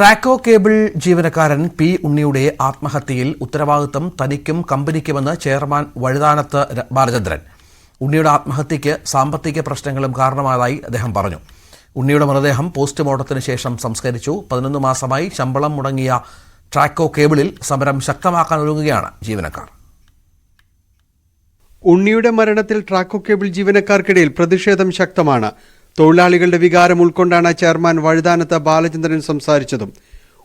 Traco cable ജീവനക്കാരൻ P ഉണ്ണിയുടെ ആത്മഹത്യയിൽ ഉത്തരവാദിത്തം തനിക്കും കമ്പനിക്കുമെന്ന് ചെയർമാൻ വഴുതാനത്ത് ബാലചന്ദ്രൻ. ഉണ്ണിയുടെ ആത്മഹത്യയ്ക്ക് സാമ്പത്തിക പ്രശ്നങ്ങളും കാരണമായതായി അദ്ദേഹം പറഞ്ഞു. ഉണ്ണിയുടെ മൃതദേഹം പോസ്റ്റ്മോർട്ടത്തിന് ശേഷം സംസ്കരിച്ചു. പതിനൊന്ന് മാസമായി ശമ്പളം മുടങ്ങിയ ട്രാക്കോ കേബിളിൽ സമരം ശക്തമാക്കാൻ ഒരുങ്ങുകയാണ് ജീവനക്കാർ. ഉണ്ണിയുടെ മരണത്തിൽ ട്രാക്കോ കേബിൾ ജീവനക്കാർക്കിടയിൽ പ്രതിഷേധം ശക്തമാണ്. തൊഴിലാളികളുടെ വികാരം ഉൾക്കൊണ്ടാണ് ചെയർമാൻ വഴുതാനത്ത് ബാലചന്ദ്രൻ സംസാരിച്ചതും.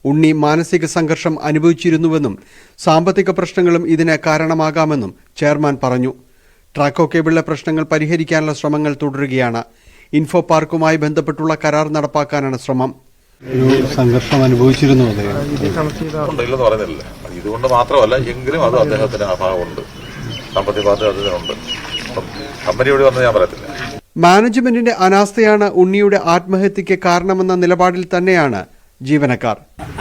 ഉണ്ണി മാനസിക സംഘർഷം അനുഭവിച്ചിരുന്നുവെന്നും സാമ്പത്തിക പ്രശ്നങ്ങളും ഇതിന് കാരണമാകാമെന്നും ചെയർമാൻ പറഞ്ഞു. ട്രാക്കോ കേബിളിലെ പ്രശ്നങ്ങൾ പരിഹരിക്കാനുള്ള ശ്രമങ്ങൾ തുടരുകയാണ്. ഇൻഫോ പാർക്കുമായി ബന്ധപ്പെട്ടുള്ള കരാർ നടപ്പാക്കാനാണ് ശ്രമം. ഒരു സംഘർഷം അനുഭവിച്ചിരുന്നു ഇല്ലെന്ന് പറയുന്നില്ല. ഇതുകൊണ്ട് മാത്രമല്ല എങ്കിലും അത് അദ്ദേഹത്തിന് അഭാവമുണ്ട് സാമ്പത്തിക അദ്ദേഹത്തിനുണ്ട് അപ്പം കമ്പനി ഇവിടെ വന്ന് ഞാൻ പറയത്തില്ല. മാനേജ്മെന്റിന്റെ അനാസ്ഥയാണ് ഉണ്ണിയുടെ ആത്മഹത്യക്ക് കാരണമെന്ന നിലപാടിൽ തന്നെയാണ് ജീവനക്കാർ.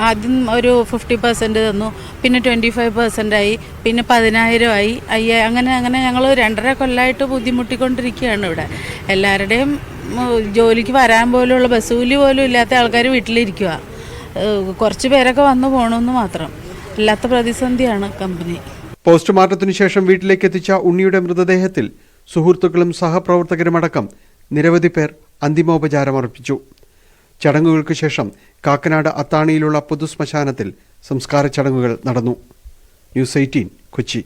ആദ്യം ഒരു ഫിഫ്റ്റി പെർസെന്റ് തന്നു പിന്നെ ട്വന്റി ഫൈവ് പെർസെന്റ് ആയി പിന്നെ പതിനായിരം ആയി അയ്യ അങ്ങനെ അങ്ങനെ ഞങ്ങൾ രണ്ടര കൊല്ലമായിട്ട് ബുദ്ധിമുട്ടിക്കൊണ്ടിരിക്കുകയാണ് ഇവിടെ. എല്ലാവരുടെയും ജോലിക്ക് വരാൻ പോലുള്ള ബസ് കൂലി പോലും ഇല്ലാത്ത ആൾക്കാർ വീട്ടിലിരിക്കുക കുറച്ച് പേരൊക്കെ വന്നു പോകണമെന്ന് മാത്രം. അല്ലാത്ത പ്രതിസന്ധിയാണ് കമ്പനി. പോസ്റ്റ്മോർട്ടത്തിനു ശേഷം വീട്ടിലേക്ക് എത്തിച്ച ഉണ്ണിയുടെ മൃതദേഹത്തിൽ സുഹൃത്തുക്കളും സഹപ്രവർത്തകരുമടക്കം നിരവധി പേർ അന്തിമോപചാരമർപ്പിച്ചു ചടങ്ങുകൾക്ക് ശേഷം കാക്കനാട് അത്താണിയിലുള്ള പൊതുശ്മശാനത്തിൽ സംസ്കാര ചടങ്ങുകൾ നടന്നു. News eighteen Kochi.